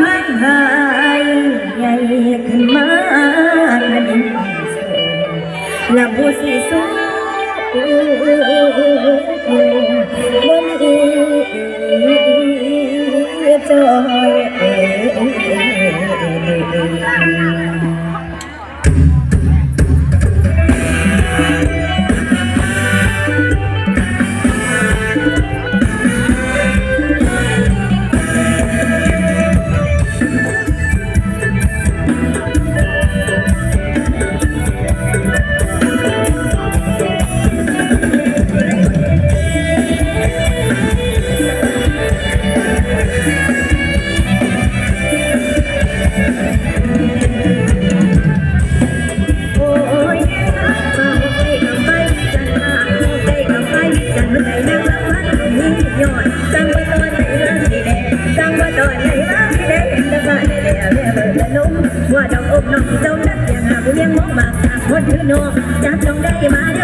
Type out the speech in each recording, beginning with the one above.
พันหายใหญ่ขึ้นมาขนินและผู้สิสู้ มว่าดอกอบนอกเจ้านักอย่างหาผู้เลี้ยงมองมาคนถือนอกจับลงได้มาเด้อ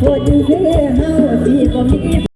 คนที่เฮาสิบ่มี